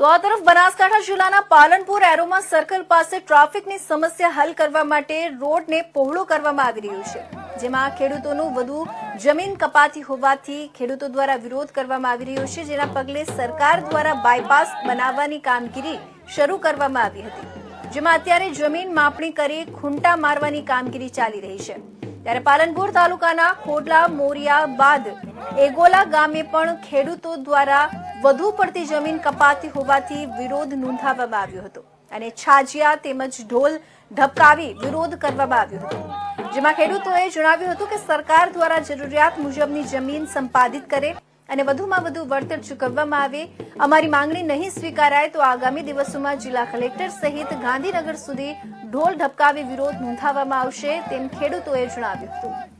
તો આ તરફ બનાસકાંઠા જિલ્લાના પાલનપુર એરોમાં સર્કલ પાસે ટ્રાફિકની સમસ્યા હલ કરવા માટે રોડને પહોળો કરવામાં આવી રહ્યો છે, જેમાં ખેડૂતોનું વધુ જમીન કપાતી હોવાથી ખેડૂતો દ્વારા વિરોધ કરવામાં આવી રહ્યો છે, જેના પગલે સરકાર દ્વારા બાયપાસ બનાવવાની કામગીરી શરૂ કરવામાં આવી હતી, જેમાં અત્યારે જમીન માપણી કરી ખૂંટા મારવાની કામગીરી ચાલી રહી છે. ત્યારે પાલનપુર તાલુકાના ખોડલા, મોરિયા, બાદ, એગોલા ગામે પણ ખેડૂતો દ્વારા વધુ પડતી જમીન કપાતી હોવાથી વિરોધ નોંધાવવામાં આવ્યો હતો અને છાજિયા તેમજ ઢોલ ઢબકાવી વિરોધ કરવામાં આવ્યો હતો. જેમાં ખેડૂતોએ જણાવ્યું હતું કે સરકાર દ્વારા જરૂરિયાત મુજબની જમીન સંપાદિત કરે અને વધુમાં વધુ વળતર ચૂકવવામાં આવે. અમારી માંગણી નહીં સ્વીકારાય તો આગામી દિવસોમાં જિલ્લા કલેક્ટર સહિત ગાંધીનગર સુધી ઢોલ ઢબકાવી વિરોધ નોંધાવવામાં આવશે તેમ ખેડૂતોએ જણાવ્યું હતું.